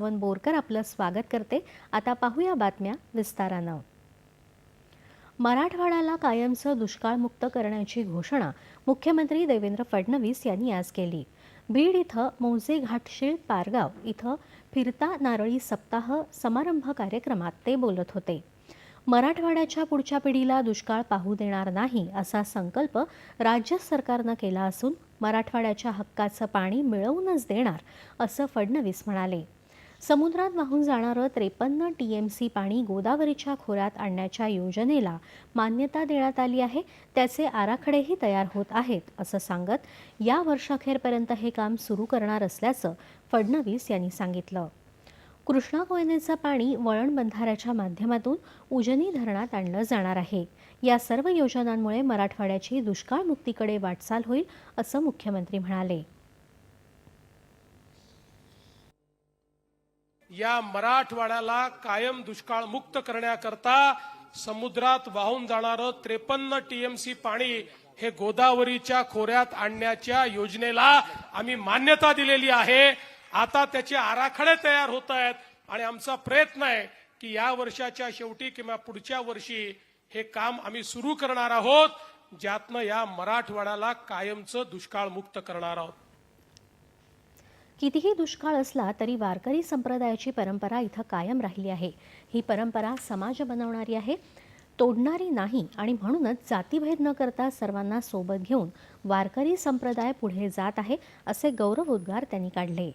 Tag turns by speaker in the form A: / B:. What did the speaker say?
A: One Borkar आपलं स्वागत करते. आता पाहूया बातम्या विस्तारानं. मराठवाड्याला कायमचं दुष्काळमुक्त करण्याची घोषणा मुख्यमंत्री देवेंद्र फडणवीस यांनी आज केली. बीड इथं मौजे घाटशीळ पारगाव इथं फिरता नारळी सप्ताह समारंभ कार्यक्रमात ते बोलत होते. मराठवाड्याच्या पुढच्या पिढीला दुष्काळ पाहू देणार नाही असा संकल्प राज्य सरकारनं केला असून मराठवाड्याच्या हक्काचं पाणी मिळवूनच देणार असं फडणवीस म्हणाले. समुद्रात वाहून जाणारं त्रेपन्न टी एम सी पाणी गोदावरीच्या खोऱ्यात आणण्याच्या योजनेला मान्यता देण्यात आली आहे. त्याचे आराखडेही तयार होत आहेत असं सांगत या वर्षाखेरपर्यंत हे काम सुरू करणार असल्याचं फडणवीस यांनी सांगितलं. कृष्णा कोयनेचं पाणी वळण बंधाऱ्याच्या माध्यमातून उजनी धरणात आणलं जाणार आहे. या सर्व योजनांमुळे मराठवाड्याची दुष्काळमुक्तीकडे वाटचाल होईल असं मुख्यमंत्री म्हणाले.
B: या मराठवाड्याला कायम दुष्काळ मुक्त करण्याकरता समुद्रात वाहून जाणारं त्रेपन्न टीएमसी पाणी हे गोदावरीच्या खोऱ्यात आणण्याच्या योजनेला आम्ही मान्यता दिलेली आहे. आता त्याचे आराखडे तयार होत आहेत आणि आमचा प्रयत्न आहे की या वर्षाच्या शेवटी किंवा पुढच्या वर्षी हे काम आम्ही सुरू करणार आहोत ज्यातनं या मराठवाड्याला कायमचं दुष्काळ मुक्त करणार आहोत.
A: कितीही दुष्काळ असला तरी वारकरी संप्रदायाची परंपरा इथं कायम राहिली आहे. ही परंपरा समाज बनवणारी आहे. तोडणारी नाही आणि म्हणूनच जातीभेद न करता सर्वांना सोबत घेऊन वारकरी संप्रदाय पुढे जात आहे असे गौरवोद्गार त्यांनी काढले.